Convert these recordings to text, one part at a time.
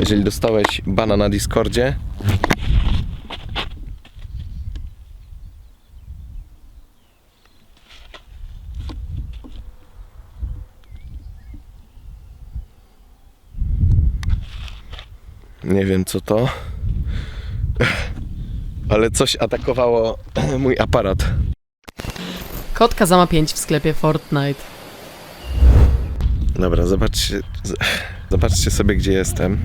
Jeżeli dostałeś bana na Discordzie, nie wiem co to, ale coś atakowało mój aparat. Kotka za ma 5 w sklepie Fortnite. Dobra, zobaczcie, zobaczcie sobie, gdzie jestem.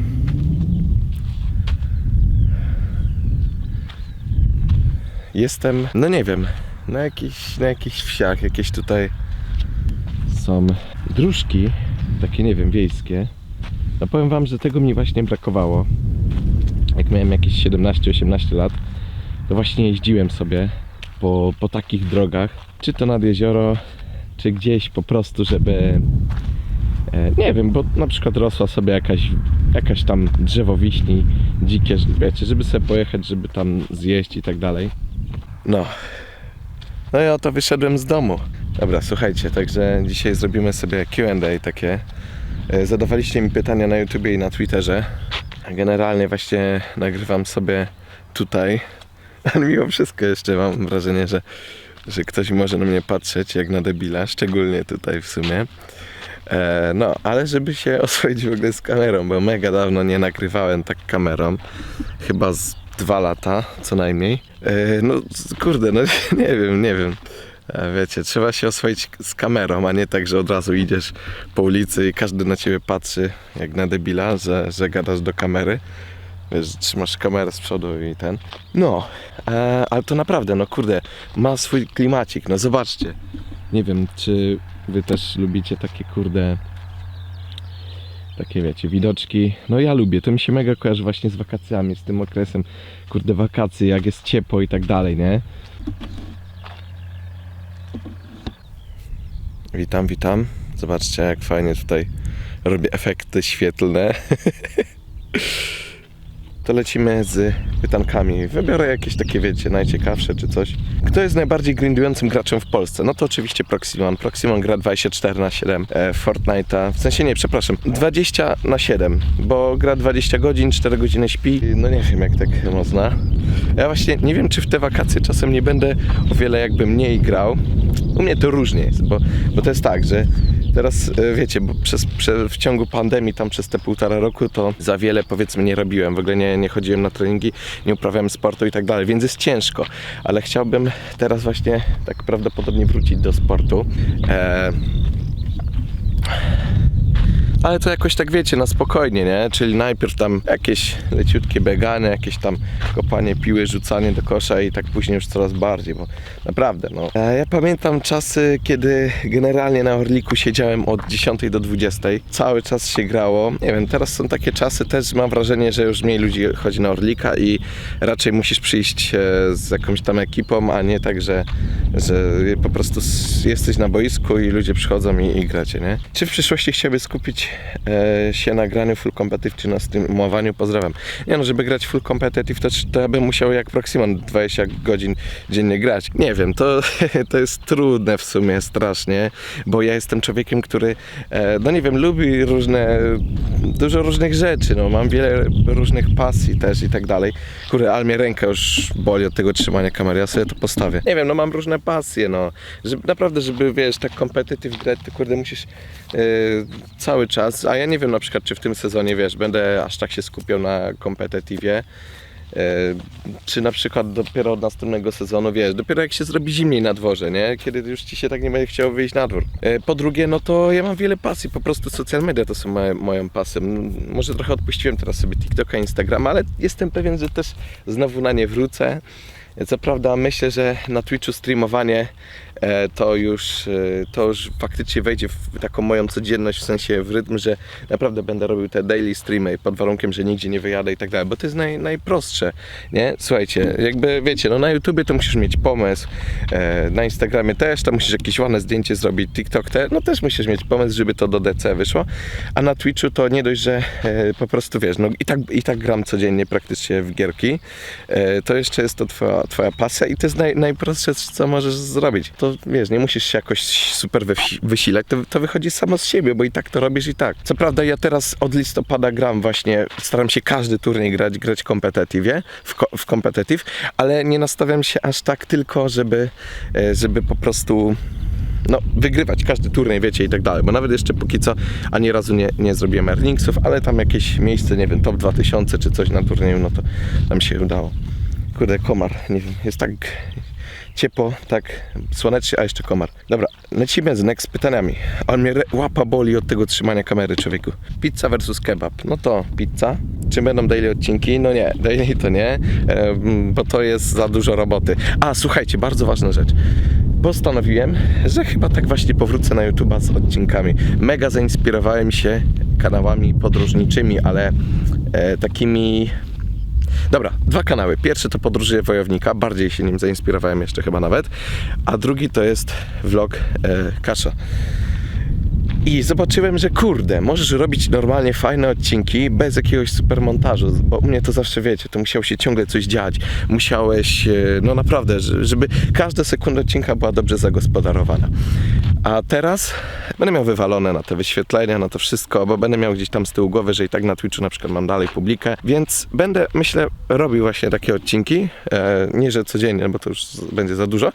Jestem, no nie wiem, na jakichś, na jakichś wsiach, jakieś tutaj są dróżki, takie nie wiem, wiejskie. No powiem wam, że tego mi właśnie brakowało. Jak miałem jakieś 17-18 lat, to właśnie jeździłem sobie po, po takich drogach, czy to nad jezioro, czy gdzieś po prostu, żeby E, Nie wiem, bo na przykład rosła sobie jakaś, jakaś tam drzewo wiśni dzikie, wiecie, żeby sobie pojechać, żeby tam zjeść i tak dalej. No. No i oto wyszedłem z domu. Dobra, słuchajcie, także dzisiaj zrobimy sobie Q&A takie. E, Zadawaliście mi pytania na YouTubie i na Twitterze. Generalnie właśnie nagrywam sobie tutaj, ale mimo wszystko jeszcze mam wrażenie, że, że ktoś może na mnie patrzeć jak na debila, szczególnie tutaj w sumie. E, no, ale żeby się oswoić w ogóle z kamerą, bo mega dawno nie nagrywałem tak kamerą. Chyba z dwa lata co najmniej. E, no kurde, no nie wiem, nie wiem. E, wiecie, trzeba się oswoić z kamerą, a nie tak, że od razu idziesz po ulicy i każdy na ciebie patrzy jak na debila, że, że gadasz do kamery. Wiesz, trzymasz kamerę z przodu i ten. No, e, ale to naprawdę, no kurde, ma swój klimacik, no zobaczcie. Nie wiem, czy wy też lubicie takie kurde. Takie wiecie, widoczki. No ja lubię, to mi się mega kojarzy właśnie z wakacjami, z tym okresem, kurde, wakacji, jak jest ciepło i tak dalej, nie? Witam, witam. Zobaczcie, jak fajnie tutaj robię efekty świetlne. to lecimy z pytankami. Wybiorę jakieś takie, wiecie, najciekawsze czy coś. Kto jest najbardziej grindującym graczem w Polsce? No to oczywiście Proximon. Proximon gra 24 na 7 e, Fortnite'a. W sensie nie, przepraszam, 20 na 7, bo gra 20 godzin, 4 godziny śpi. No nie wiem, jak tak można. Ja właśnie nie wiem, czy w te wakacje czasem nie będę o wiele jakby mniej grał. U mnie to różnie jest, bo, bo to jest tak, że Teraz e, wiecie, bo przez, prze, w ciągu pandemii, tam przez te półtora roku, to za wiele powiedzmy nie robiłem. W ogóle nie, nie chodziłem na treningi, nie uprawiałem sportu i tak dalej, więc jest ciężko. Ale chciałbym teraz właśnie tak prawdopodobnie wrócić do sportu. E, ale to jakoś tak wiecie, na spokojnie, nie? Czyli najpierw tam jakieś leciutkie bieganie, jakieś tam kopanie piły, rzucanie do kosza i tak później już coraz bardziej, bo naprawdę, no. E, Ja pamiętam czasy, kiedy generalnie na Orliku siedziałem od 10 do 20. Cały czas się grało. Nie wiem, teraz są takie czasy też, mam wrażenie, że już mniej ludzi chodzi na Orlika i raczej musisz przyjść e, z jakąś tam ekipą, a nie tak, że, że po prostu jesteś na boisku i ludzie przychodzą i, i gracie, nie? Czy w przyszłości chciałby skupić się na graniu full competitive czy na streamowaniu? Pozdrawiam. Nie no, żeby grać full competitive to, to bym musiał jak Proximon 20 godzin dziennie grać. Nie wiem, to, to jest trudne w sumie strasznie, bo ja jestem człowiekiem, który e, no nie wiem, lubi różne, dużo różnych rzeczy, no mam wiele różnych pasji też i tak dalej. Kurde, ale mnie ręka już boli od tego trzymania kamery, ja sobie to postawię. Nie wiem, no mam różne pasje, no. Żeby, naprawdę, żeby wiesz, tak competitive grać, to kurde musisz e, cały czas, a ja nie wiem na przykład, czy w tym sezonie, wiesz, będę aż tak się skupiał na competitive. E, czy na przykład dopiero od następnego sezonu, wiesz, dopiero jak się zrobi zimniej na dworze, nie? Kiedy już ci się tak nie będzie chciało wyjść na dwór. E, Po drugie, no to ja mam wiele pasji, po prostu social media to są moje, moją pasją. Może trochę odpuściłem teraz sobie TikToka, Instagrama, ale jestem pewien, że też znowu na nie wrócę. Co prawda myślę, że na Twitchu streamowanie to już, e, to już faktycznie wejdzie w taką moją codzienność, w sensie w rytm, że naprawdę będę robił te daily streamy pod warunkiem, że nigdzie nie wyjadę i tak dalej, bo to jest naj, najprostsze, nie? Słuchajcie, jakby wiecie, no na YouTubie to musisz mieć pomysł, e, na Instagramie też, to musisz jakieś ładne zdjęcie zrobić, TikTok te, no też musisz mieć pomysł, żeby to do DC wyszło, a na Twitchu to nie dość, że e, po prostu wiesz, no i tak, i tak gram codziennie praktycznie w gierki, e, to jeszcze jest to twoja, twoja pasja i to jest naj, najprostsze, co możesz zrobić. To wiesz, nie musisz się jakoś super wysi- wysilać, to, to wychodzi samo z siebie, bo i tak to robisz i tak. Co prawda ja teraz od listopada gram właśnie, staram się każdy turniej grać, grać kompetatywie, w, ko- ale nie nastawiam się aż tak tylko, żeby, e, żeby po prostu no, wygrywać każdy turniej, wiecie, i tak dalej, bo nawet jeszcze póki co ani razu nie, nie zrobiłem earningsów, ale tam jakieś miejsce, nie wiem, top 2000 czy coś na turnieju, no to nam się udało. Kurde, komar, nie wiem, jest tak ciepło, tak słonecznie, a jeszcze komar. Dobra, lecimy z next pytaniami. On mnie łapa boli od tego trzymania kamery, człowieku. Pizza versus kebab. No to pizza. Czy będą daily odcinki? No nie, daily to nie, e, bo to jest za dużo roboty. A, słuchajcie, bardzo ważna rzecz. Postanowiłem, że chyba tak właśnie powrócę na YouTube'a z odcinkami. Mega zainspirowałem się kanałami podróżniczymi, ale e, takimi Dobra, dwa kanały. Pierwszy to Podróże Wojownika, bardziej się nim zainspirowałem jeszcze chyba nawet, a drugi to jest vlog e, Kasza. I zobaczyłem, że kurde, możesz robić normalnie fajne odcinki bez jakiegoś super montażu, bo u mnie to zawsze wiecie, to musiało się ciągle coś dziać. Musiałeś, e, no naprawdę, że- żeby każda sekunda odcinka była dobrze zagospodarowana. A teraz będę miał wywalone na te wyświetlenia, na to wszystko, bo będę miał gdzieś tam z tyłu głowy, że i tak na Twitchu na przykład mam dalej publikę, więc będę, myślę, robił właśnie takie odcinki. E, nie, że codziennie, bo to już będzie za dużo,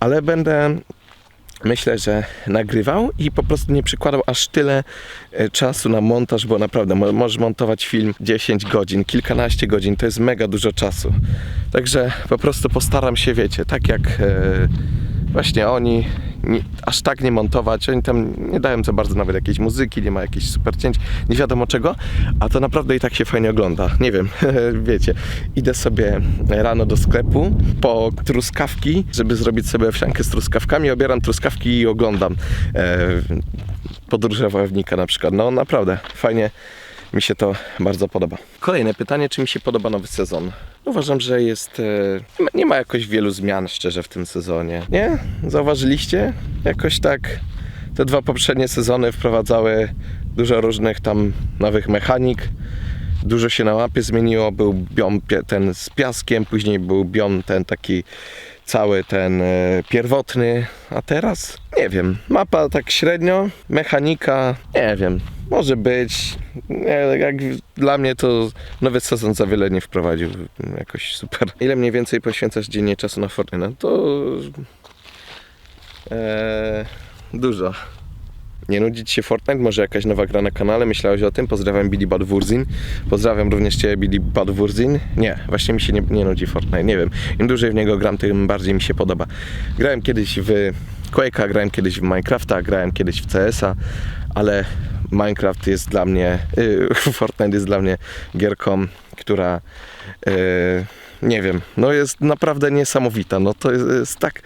ale będę myślę, że nagrywał i po prostu nie przykładał aż tyle e, czasu na montaż, bo naprawdę mo- możesz montować film 10 godzin, kilkanaście godzin, to jest mega dużo czasu. Także po prostu postaram się, wiecie, tak jak e, właśnie oni, nie, aż tak nie montować, oni tam nie dają za bardzo nawet jakiejś muzyki, nie ma jakichś super cięć, nie wiadomo czego, a to naprawdę i tak się fajnie ogląda. Nie wiem, wiecie, idę sobie rano do sklepu po truskawki, żeby zrobić sobie owsiankę z truskawkami, obieram truskawki i oglądam e, podróże wojownika na przykład. No naprawdę, fajnie mi się to bardzo podoba. Kolejne pytanie, czy mi się podoba nowy sezon? Uważam, że jest. E, nie ma- jakoś wielu zmian szczerze w tym sezonie. Nie? Zauważyliście? Jakoś tak te dwa poprzednie sezony wprowadzały dużo różnych tam nowych mechanik. Dużo się na mapie zmieniło. Był biom ten z piaskiem, później był biom ten taki cały ten e, pierwotny, a teraz nie wiem. Mapa tak średnio, mechanika nie wiem. Może być. Nie, jak dla mnie to nowy sezon za wiele nie wprowadził jakoś super. Ile mniej więcej poświęcasz dziennie czasu na Fortnite? No to e, dużo. Nie nudzić się Fortnite? Może jakaś nowa gra na kanale? Myślałeś o tym? Pozdrawiam Billy Badwurzin. Pozdrawiam również Cię Billy Badwurzin. Nie, właśnie mi się nie, nie nudzi Fortnite. Nie wiem. Im dłużej w niego gram, tym bardziej mi się podoba. Grałem kiedyś w Quake'a, grałem kiedyś w Minecrafta, grałem kiedyś w CS-a, ale Minecraft jest dla mnie, yy, Fortnite jest dla mnie gierką, która yy, nie wiem, no jest naprawdę niesamowita. No to jest, jest tak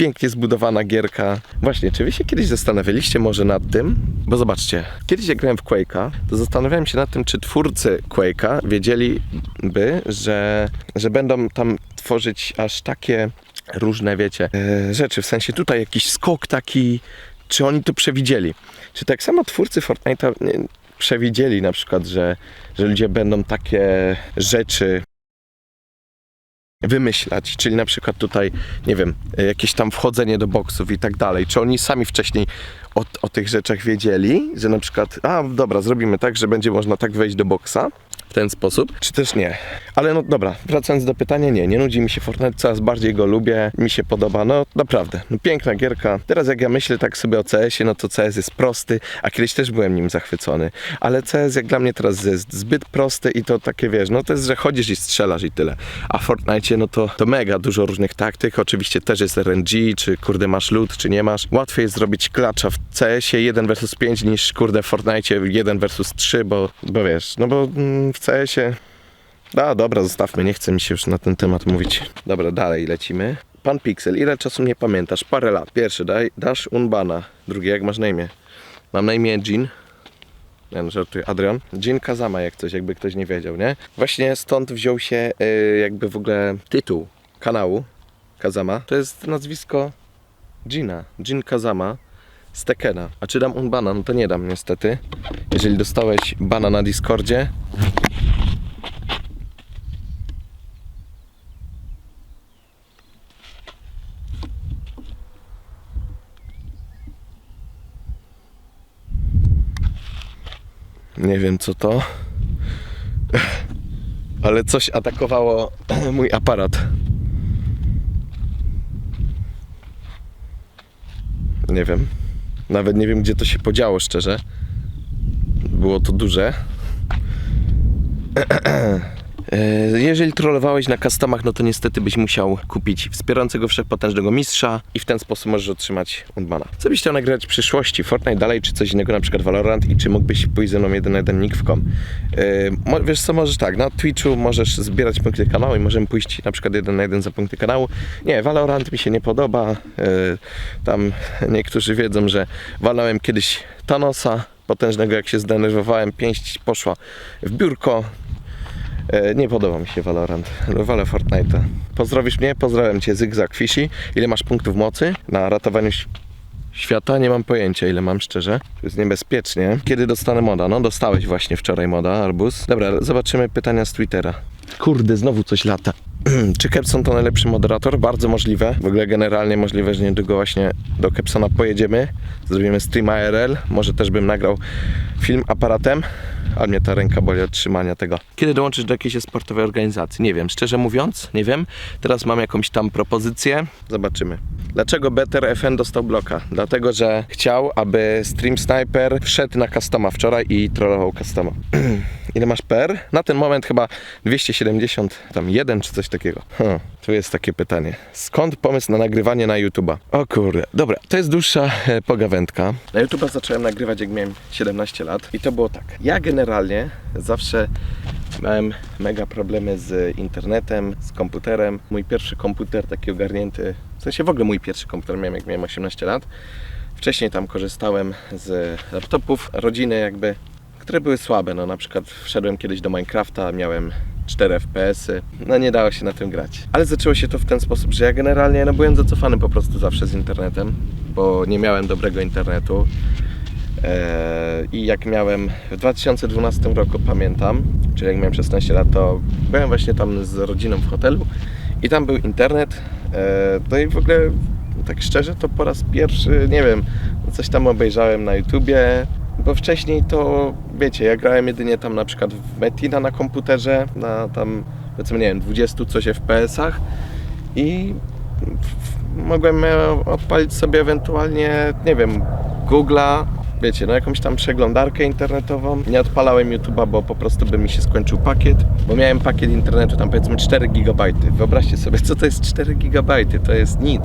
pięknie zbudowana gierka. Właśnie, czy wy się kiedyś zastanawialiście może nad tym? Bo zobaczcie, kiedyś jak grałem w Quake'a, to zastanawiałem się nad tym, czy twórcy Quake'a wiedzieliby, że, że będą tam tworzyć aż takie różne, wiecie, e, rzeczy. W sensie tutaj jakiś skok taki, czy oni to przewidzieli? Czy tak samo twórcy Fortnite'a przewidzieli na przykład, że, że ludzie będą takie rzeczy wymyślać, czyli na przykład tutaj, nie wiem, jakieś tam wchodzenie do boksów i tak dalej. Czy oni sami wcześniej o, o tych rzeczach wiedzieli, że na przykład, a dobra, zrobimy tak, że będzie można tak wejść do boksa w ten sposób, czy też nie. Ale no dobra, wracając do pytania, nie, nie nudzi mi się Fortnite, coraz bardziej go lubię, mi się podoba, no naprawdę, no piękna gierka. Teraz jak ja myślę tak sobie o CS-ie, no to CS jest prosty, a kiedyś też byłem nim zachwycony, ale CS jak dla mnie teraz jest zbyt prosty i to takie, wiesz, no to jest, że chodzisz i strzelasz i tyle. A w Fortnite, no to, to mega dużo różnych taktyk, oczywiście też jest RNG, czy kurde masz loot, czy nie masz. Łatwiej jest zrobić klacza w CS-ie 1 versus 5 niż kurde w Fortnite 1 versus 3, bo, bo wiesz, no bo mm, w CS-ie a, dobra, zostawmy, nie chce mi się już na ten temat mówić. Dobra, dalej lecimy. Pan Pixel, ile czasu mnie pamiętasz? Parę lat. Pierwszy, daj, dasz Unbana. Drugi, jak masz na imię? Mam na imię Jin. Nie no, żartuję, Adrian. Jin Kazama, jak coś, jakby ktoś nie wiedział, nie? Właśnie stąd wziął się y, jakby w ogóle tytuł kanału Kazama. To jest nazwisko Jina. Jin Kazama z Tekena. A czy dam Unbana? No to nie dam niestety. Jeżeli dostałeś bana na Discordzie, Nie wiem co to. Ale coś atakowało mój aparat. Nie wiem. Nawet nie wiem, gdzie to się podziało, szczerze. Było to duże. E, Jeżeli trollowałeś na customach, no to niestety byś musiał kupić wspierającego wszechpotężnego mistrza i w ten sposób możesz otrzymać Undmana. Co byś chciał nagrywać w przyszłości? Fortnite dalej, czy coś innego, na przykład Valorant i czy mógłbyś pójść ze mną jeden na jeden nick.com? Yy, mo- wiesz co, możesz tak, na Twitchu możesz zbierać punkty kanału i możemy pójść na przykład jeden na jeden za punkty kanału. Nie, Valorant mi się nie podoba. Yy, tam niektórzy wiedzą, że walałem kiedyś Thanosa, potężnego jak się zdenerwowałem, pięść poszła w biurko, E, Nie podoba mi się Valorant. Wolę Fortnite'a. Pozdrowisz mnie? Pozdrawiam cię, Zygzak Fishy. Ile masz punktów mocy na ratowaniu świata? Nie mam pojęcia, ile mam szczerze. To jest niebezpiecznie. Kiedy dostanę moda? No, dostałeś właśnie wczoraj moda, Arbus. Dobra, zobaczymy pytania z Twittera. Kurde, znowu coś lata. Czy Kepson to najlepszy moderator? Bardzo możliwe. W ogóle generalnie możliwe, że niedługo właśnie do Kepsona pojedziemy. Zrobimy stream ARL. Może też bym nagrał film aparatem. Ale mnie ta ręka boli od trzymania tego. Kiedy dołączysz do jakiejś sportowej organizacji? Nie wiem, szczerze mówiąc, nie wiem. Teraz mam jakąś tam propozycję. Zobaczymy. Dlaczego Better FN dostał bloka? Dlatego, że chciał, aby Stream Sniper wszedł na customa wczoraj i trollował customa. Ile masz PR? Na ten moment chyba 270, tam jeden czy coś takiego. Hm, tu jest takie pytanie. Skąd pomysł na nagrywanie na YouTube'a? O kurde, dobra, to jest dłuższa e, pogawędka. Na YouTube'a zacząłem nagrywać jak miałem 17 lat i to było tak. Ja generalnie zawsze miałem mega problemy z internetem, z komputerem. Mój pierwszy komputer taki ogarnięty, w sensie w ogóle mój pierwszy komputer miałem jak miałem 18 lat. Wcześniej tam korzystałem z laptopów rodziny jakby, które były słabe. No na przykład wszedłem kiedyś do Minecrafta, miałem 4 FPS-y, no nie dało się na tym grać. Ale zaczęło się to w ten sposób, że ja generalnie no byłem zacofany po prostu zawsze z internetem, bo nie miałem dobrego internetu. Eee, I jak miałem w 2012 roku, pamiętam, czyli jak miałem 16 lat, to byłem właśnie tam z rodziną w hotelu i tam był internet. Eee, No i w ogóle, tak szczerze, to po raz pierwszy, nie wiem, coś tam obejrzałem na YouTubie, bo wcześniej to, wiecie, ja grałem jedynie tam na przykład w Metina na komputerze, na tam, powiedzmy, nie wiem, 20 coś FPS-ach i mogłem e, odpalić sobie ewentualnie, nie wiem, Google'a, wiecie, no jakąś tam przeglądarkę internetową. Nie odpalałem YouTube'a, bo po prostu by mi się skończył pakiet, bo miałem pakiet internetu tam powiedzmy 4 GB. Wyobraźcie sobie, co to jest 4 GB, to jest nic.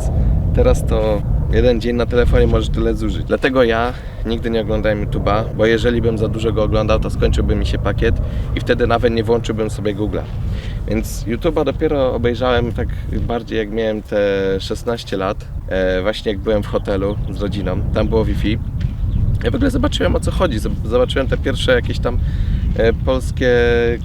Teraz to jeden dzień na telefonie możesz tyle zużyć. Dlatego ja nigdy nie oglądałem YouTube'a, bo jeżeli bym za dużo go oglądał, to skończyłby mi się pakiet i wtedy nawet nie włączyłbym sobie Google'a. Więc YouTube'a dopiero obejrzałem tak bardziej jak miałem te 16 lat, e, właśnie jak byłem w hotelu z rodziną, tam było Wi-Fi. Ja w ogóle zobaczyłem o co chodzi, Zob- zobaczyłem te pierwsze jakieś tam polskie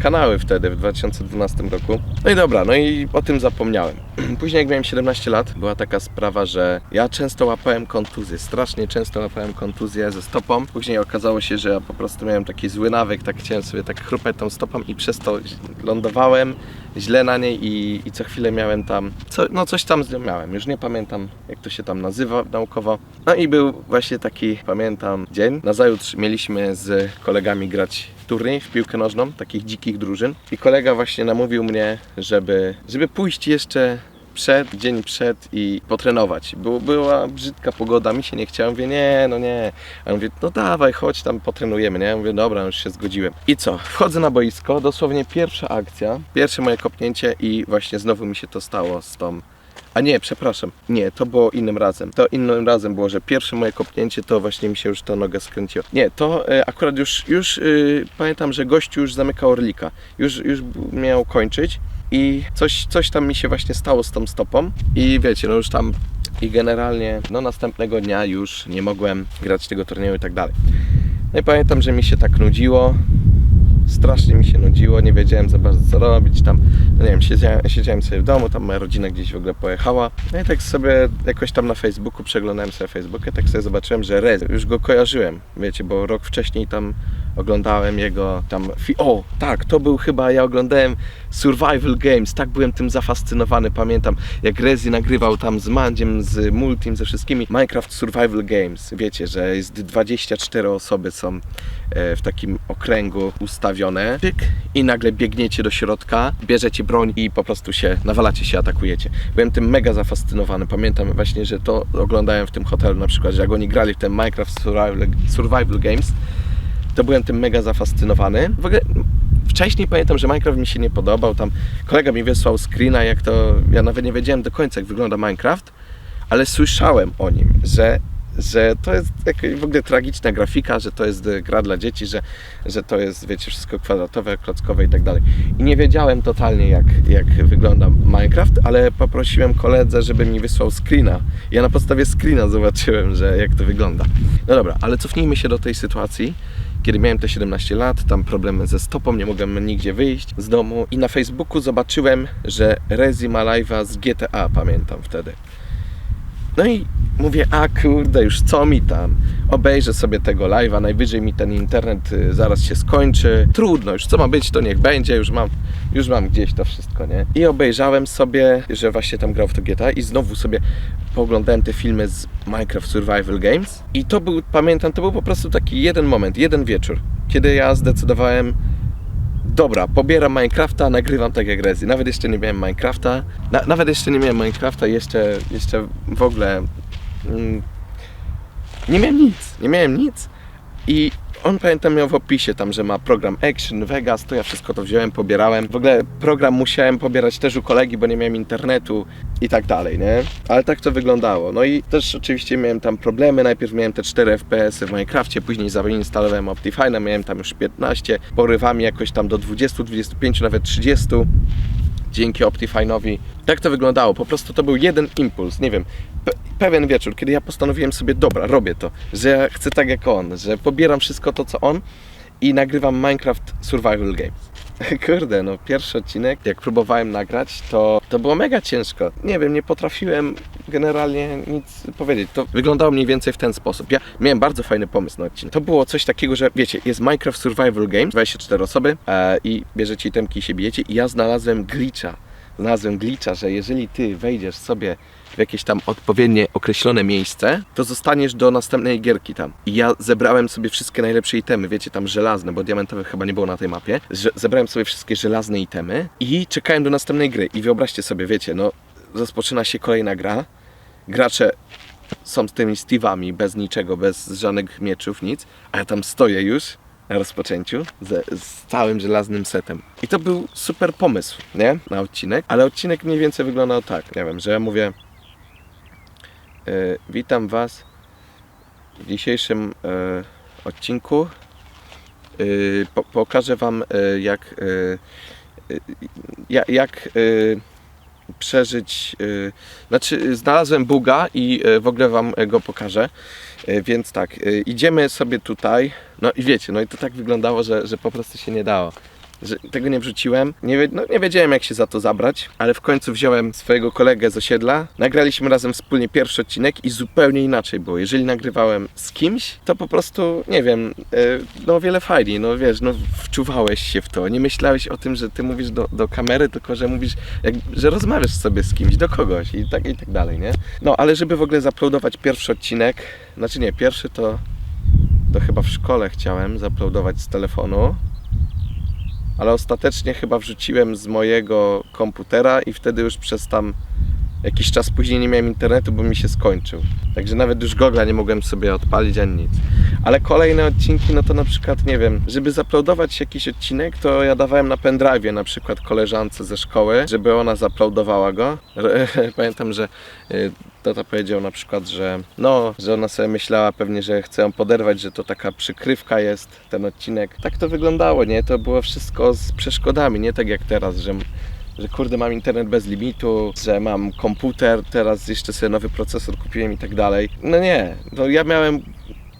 kanały wtedy w 2012 roku. No i dobra, no i o tym zapomniałem. Później jak miałem 17 lat, była taka sprawa, że ja często łapałem kontuzję, strasznie często łapałem kontuzję ze stopą. Później okazało się, że ja po prostu miałem taki zły nawyk, tak chciałem sobie tak chrupać tą stopą i przez to lądowałem źle na niej i, i co chwilę miałem tam, co, no coś tam z nią miałem, już nie pamiętam jak to się tam nazywa naukowo. No i był właśnie taki, pamiętam, dzień. Nazajutrz mieliśmy z kolegami grać turniej w piłkę nożną, takich dzikich drużyn. I kolega właśnie namówił mnie, żeby, żeby pójść jeszcze przed, dzień przed i potrenować. Było, była brzydka pogoda, mi się nie chciało. Mówię, nie, no nie. A on mówi, no dawaj, chodź tam potrenujemy, nie? Mówię, dobra, już się zgodziłem. I co? Wchodzę na boisko, dosłownie pierwsza akcja, pierwsze moje kopnięcie i właśnie znowu mi się to stało z tą a nie, przepraszam. Nie, to było innym razem. To innym razem było, że pierwsze moje kopnięcie to właśnie mi się już ta noga skręciła. Nie, to e, akurat już, już e, pamiętam, że gościu już zamykał orlika. Już, już miał kończyć i coś, coś tam mi się właśnie stało z tą stopą i wiecie, no już tam i generalnie no następnego dnia już nie mogłem grać tego turnieju i tak dalej. No i pamiętam, że mi się tak nudziło, strasznie mi się nudziło, nie wiedziałem za bardzo co robić, tam, no nie wiem, siedziałem, siedziałem sobie w domu, tam moja rodzina gdzieś w ogóle pojechała, no i tak sobie jakoś tam na Facebooku, przeglądałem sobie Facebooka, tak sobie zobaczyłem, że Rez, już go kojarzyłem, wiecie, bo rok wcześniej tam oglądałem jego tam. O, tak, to był chyba. Ja oglądałem Survival Games. Tak byłem tym zafascynowany. Pamiętam, jak Rezi nagrywał tam z Mandziem, z Multim, ze wszystkimi. Minecraft Survival Games. Wiecie, że jest 24 osoby są e, w takim okręgu ustawione. Pyk, I nagle biegniecie do środka, bierzecie broń i po prostu się nawalacie się, atakujecie. Byłem tym mega zafascynowany. Pamiętam właśnie, że to oglądałem w tym hotelu na przykład, że jak oni grali w ten Minecraft Survival, Survival Games, to byłem tym mega zafascynowany. W ogóle wcześniej pamiętam, że Minecraft mi się nie podobał. Tam kolega mi wysłał screena, jak to. Ja nawet nie wiedziałem do końca, jak wygląda Minecraft, ale słyszałem o nim, że, że to jest w ogóle tragiczna grafika, że to jest e, gra dla dzieci, że, że to jest, wiecie, wszystko kwadratowe, klockowe i tak dalej. I nie wiedziałem totalnie, jak, jak wygląda Minecraft, ale poprosiłem koledze, żeby mi wysłał screena. Ja na podstawie screena zobaczyłem, że jak to wygląda. No dobra, ale cofnijmy się do tej sytuacji kiedy miałem te 17 lat, tam problemy ze stopą, nie mogłem nigdzie wyjść z domu i na Facebooku zobaczyłem, że Rezi ma live'a z GTA, pamiętam wtedy. No i mówię, a kurde, już co mi tam? Obejrzę sobie tego live'a, najwyżej mi ten internet y, zaraz się skończy. Trudno, już co ma być, to niech będzie, już mam, już mam gdzieś to wszystko, nie? I obejrzałem sobie, że właśnie tam grał w to GTA i znowu sobie pooglądałem te filmy z Minecraft Survival Games. I to był, pamiętam, to był po prostu taki jeden moment, jeden wieczór, kiedy ja zdecydowałem, Dobra, pobieram Minecrafta, nagrywam tak jak Rezi. Nawet jeszcze nie miałem Minecrafta. Na, nawet jeszcze nie miałem Minecrafta, jeszcze, jeszcze w ogóle. Mm, nie miałem nic, nie miałem nic. I on pamiętam miał w opisie tam, że ma program Action, Vegas, to ja wszystko to wziąłem, pobierałem. W ogóle program musiałem pobierać też u kolegi, bo nie miałem internetu i tak dalej, nie? Ale tak to wyglądało. No i też oczywiście miałem tam problemy. Najpierw miałem te 4 FPS w Minecrafcie, później zainstalowałem Optifine'a, miałem tam już 15, porywami jakoś tam do 20, 25, nawet 30 dzięki Optifine'owi. Tak to wyglądało, po prostu to był jeden impuls, nie wiem, pe pewien wieczór, kiedy ja postanowiłem sobie, dobra, robię to, że chcę tak jak on, że pobieram wszystko to, co on i nagrywam Minecraft Survival Games. Kurde, no pierwszy odcinek, jak próbowałem nagrać, to, to było mega ciężko. Nie wiem, nie potrafiłem generalnie nic powiedzieć. To wyglądało mniej więcej w ten sposób. Ja miałem bardzo fajny pomysł na odcinek. To było coś takiego, że wiecie, jest Minecraft Survival Games, 24 osoby e, i bierzecie itemki i się bijecie i ja znalazłem glitcha. Znalazłem glitcha, że jeżeli ty wejdziesz sobie w jakieś tam odpowiednie określone miejsce, to zostaniesz do następnej gierki tam. I ja zebrałem sobie wszystkie najlepsze itemy, wiecie, tam żelazne, bo diamentowych chyba nie było na tej mapie. Że- Zebrałem sobie wszystkie żelazne itemy i czekałem do następnej gry. I wyobraźcie sobie, wiecie, no rozpoczyna się kolejna gra. Gracze są z tymi Steve'ami, bez niczego, bez żadnych mieczów, nic, a ja tam stoję już na rozpoczęciu ze, z całym żelaznym setem. I to był super pomysł, nie? Na odcinek, ale odcinek mniej więcej wyglądał tak, nie wiem, że ja mówię witam Was w dzisiejszym e, odcinku. E, po, pokażę Wam e, jak e, e, ja- jak e, przeżyć. Znaczy, znalazłem buga i w ogóle Wam go pokażę. Więc tak, idziemy sobie tutaj. No i wiecie, no i to tak wyglądało, że, że po prostu się nie dało. Że tego nie wrzuciłem. Nie, no, nie wiedziałem, jak się za to zabrać, ale w końcu wziąłem swojego kolegę z osiedla. Nagraliśmy razem wspólnie pierwszy odcinek i zupełnie inaczej było. Jeżeli nagrywałem z kimś, to po prostu, nie wiem, y, no o wiele fajniej, no wiesz, no wczuwałeś się w to. Nie myślałeś o tym, że ty mówisz do, do kamery, tylko że mówisz, jak, że rozmawiasz sobie z kimś, do kogoś i tak, i tak dalej, nie? No, ale żeby w ogóle zaploadować pierwszy odcinek, znaczy nie, pierwszy to, to chyba w szkole chciałem zaploadować z telefonu, ale ostatecznie chyba wrzuciłem z mojego komputera i wtedy już przez tam jakiś czas później nie miałem internetu, bo mi się skończył. Także nawet już Google'a nie mogłem sobie odpalić ani nic. Ale kolejne odcinki, no to na przykład, nie wiem, żeby zaploadować jakiś odcinek, to ja dawałem na pendrive'ie na przykład koleżance ze szkoły, żeby ona zaploadowała go. Pamiętam, że y, tata powiedział na przykład, że no, że ona sobie myślała pewnie, że chcę ją poderwać, że to taka przykrywka jest, ten odcinek. Tak to wyglądało, nie? To było wszystko z przeszkodami, nie tak jak teraz, że że kurde mam internet bez limitu, że mam komputer, teraz jeszcze sobie nowy procesor kupiłem i tak dalej. No nie, no ja miałem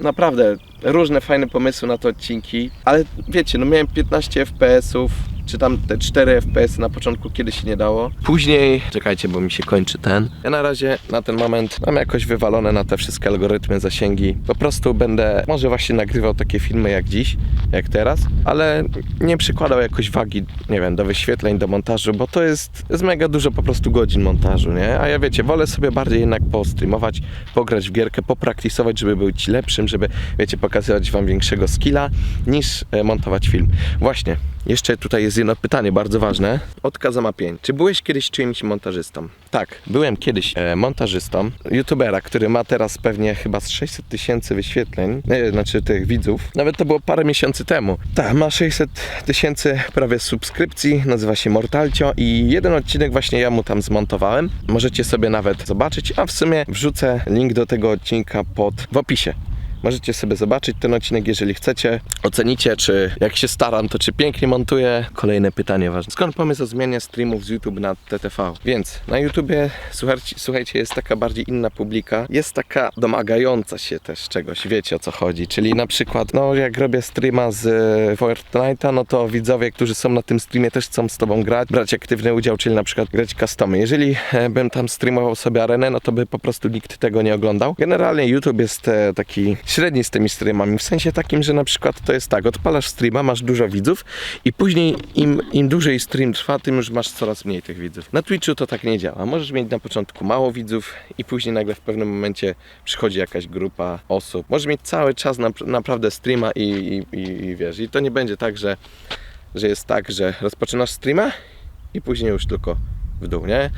naprawdę różne fajne pomysły na te odcinki, ale wiecie, no miałem 15 FPS-ów, czy tam te 4 FPS na początku kiedy się nie dało. Później, czekajcie, bo mi się kończy ten. Ja na razie na ten moment mam jakoś wywalone na te wszystkie algorytmy, zasięgi. Po prostu będę może właśnie nagrywał takie filmy jak dziś, jak teraz, ale nie przykładał jakoś wagi, nie wiem, do wyświetleń, do montażu, bo to jest, jest mega dużo po prostu godzin montażu, nie? A ja wiecie, wolę sobie bardziej jednak postreamować, pograć w gierkę, popraktisować, żeby być lepszym, żeby, wiecie, pokazywać wam większego skilla, niż e, montować film. Właśnie, jeszcze tutaj jest jedno pytanie bardzo ważne. Od Kazama 5. Czy byłeś kiedyś czyimś montażystą? Tak, byłem kiedyś e, montażystą, youtubera, który ma teraz pewnie chyba z 600 tysięcy wyświetleń, nie, znaczy tych widzów. Nawet to było parę miesięcy temu. Tak, ma 600 tysięcy prawie subskrypcji, nazywa się Mortalcio i jeden odcinek właśnie ja mu tam zmontowałem. Możecie sobie nawet zobaczyć, a w sumie wrzucę link do tego odcinka pod w opisie. Możecie sobie zobaczyć ten odcinek, jeżeli chcecie. Ocenicie, czy jak się staram, to czy pięknie montuję. Kolejne pytanie ważne. Skąd pomysł o zmianie streamów z YouTube na TTV? Więc na YouTubie, słuchajcie, słuchajcie, jest taka bardziej inna publika. Jest taka domagająca się też czegoś, wiecie o co chodzi. Czyli na przykład, no jak robię streama z e, Fortnite'a, no to widzowie, którzy są na tym streamie też chcą z tobą grać, brać aktywny udział, czyli na przykład grać customy. Jeżeli e, bym tam streamował sobie arenę, no to by po prostu nikt tego nie oglądał. Generalnie YouTube jest e, taki średni z tymi streamami, w sensie takim, że na przykład to jest tak, odpalasz streama, masz dużo widzów i później im, im dłużej stream trwa, tym już masz coraz mniej tych widzów. Na Twitchu to tak nie działa. Możesz mieć na początku mało widzów i później nagle w pewnym momencie przychodzi jakaś grupa osób. Możesz mieć cały czas na, naprawdę streama i, i, i, i wiesz, i to nie będzie tak, że, że jest tak, że rozpoczynasz streama i później już tylko w dół, nie?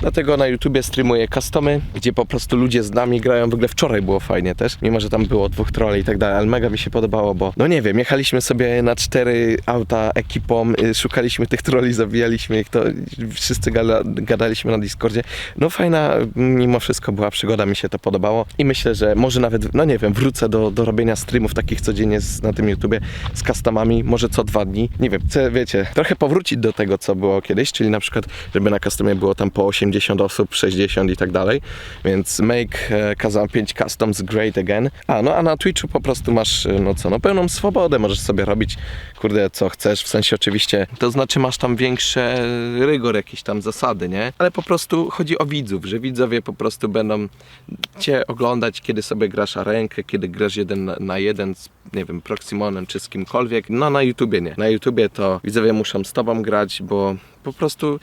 Dlatego na YouTubie streamuję customy, gdzie po prostu ludzie z nami grają. W ogóle wczoraj było fajnie też, mimo że tam było dwóch trolli i tak dalej, ale mega mi się podobało, bo no nie wiem, jechaliśmy sobie na cztery auta ekipą, y, szukaliśmy tych trolli, zabijaliśmy ich, to wszyscy gada, gadaliśmy na Discordzie. No fajna, mimo wszystko była przygoda, mi się to podobało i myślę, że może nawet, no nie wiem, wrócę do, do robienia streamów takich codziennie z, na tym YouTubie z customami, może co dwa dni. Nie wiem, chcę, wiecie, trochę powrócić do tego, co było kiedyś, czyli na przykład, żeby na customie było tam po 80 osób, 60 i tak dalej, więc make e, Kazam 5 Customs great again. A, no a na Twitchu po prostu masz, e, no co, no pełną swobodę, możesz sobie robić, kurde, co chcesz, w sensie oczywiście, to znaczy masz tam większe rygor, jakieś tam zasady, nie? Ale po prostu chodzi o widzów, że widzowie po prostu będą cię oglądać, kiedy sobie grasz rękę, kiedy grasz jeden na jeden z, nie wiem, Proximonem czy z kimkolwiek. No na YouTubie nie. Na YouTubie to widzowie muszą z tobą grać, bo po prostu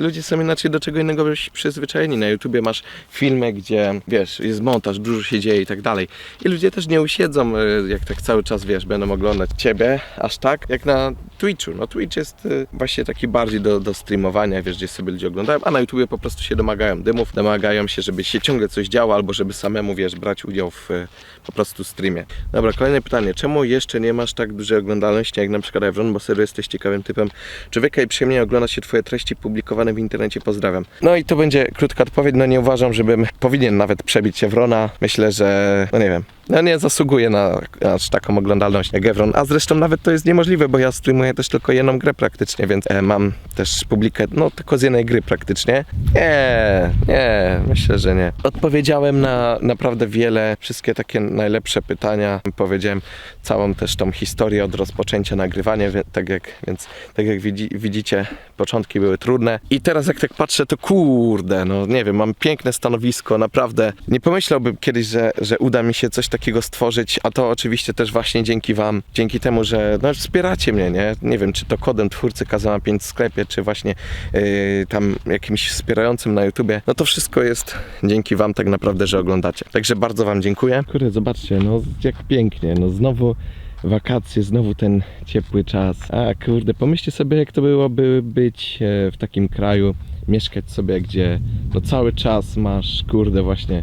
ludzie są inaczej do czego innego przyzwyczajeni. Na YouTubie masz filmy, gdzie wiesz, jest montaż, dużo się dzieje i tak dalej. I ludzie też nie usiedzą, e, jak tak cały czas wiesz, będą oglądać ciebie aż tak, jak na Twitchu. No Twitch jest e, właśnie taki bardziej do, do streamowania, wiesz, gdzie sobie ludzie oglądają, a na YouTubie po prostu się domagają dymów, domagają się, żeby się ciągle coś działo, albo żeby samemu, wiesz, brać udział w e, po prostu streamie. Dobra, kolejne pytanie. Czemu jeszcze nie masz tak dużej oglądalności jak na przykład Evron, bo serio jesteś ciekawym typem człowieka i przyjemnie ogląda się twoje treści publikowane w internecie. Pozdrawiam. No i to będzie krótka odpowiedź. No nie uważam, żebym powinien nawet przebić się Evrona. Myślę, że no nie wiem. No nie zasługuje na aż taką oglądalność jak Evron. A zresztą nawet to jest niemożliwe, bo ja streamuję też tylko jedną grę praktycznie, więc e, mam też publikę, no tylko z jednej gry praktycznie. Nie, nie, myślę, że nie. Odpowiedziałem na naprawdę wiele, wszystkie takie najlepsze pytania. Powiedziałem całą też tą historię od rozpoczęcia nagrywania, tak jak, więc tak jak widzi, widzicie, początki były trudne. I teraz jak tak patrzę, to kurde, no nie wiem, mam piękne stanowisko, naprawdę. Nie pomyślałbym kiedyś, że, że uda mi się coś takiego stworzyć, a to oczywiście też właśnie dzięki wam, dzięki temu, że no, wspieracie mnie, nie? Nie wiem, czy to kodem twórcy Kazama 5 w sklepie, czy właśnie yy, tam jakimś wspierającym na YouTubie. No to wszystko jest dzięki wam tak naprawdę, że oglądacie. Także bardzo wam dziękuję. Kurde, zobaczcie, no jak pięknie, no znowu wakacje, znowu ten ciepły czas. A kurde, pomyślcie sobie, jak to byłoby być e, w takim kraju, mieszkać sobie, gdzie no cały czas masz, kurde, właśnie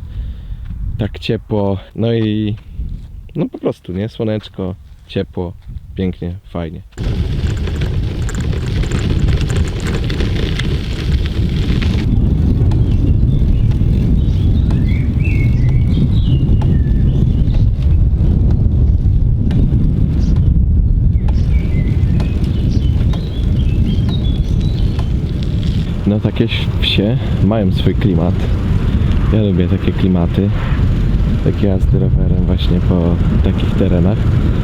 tak ciepło, no i no po prostu, nie? Słoneczko, ciepło, pięknie, fajnie. No takie wsie mają swój klimat. Ja lubię takie klimaty. Takie jazdy rowerem właśnie po takich terenach.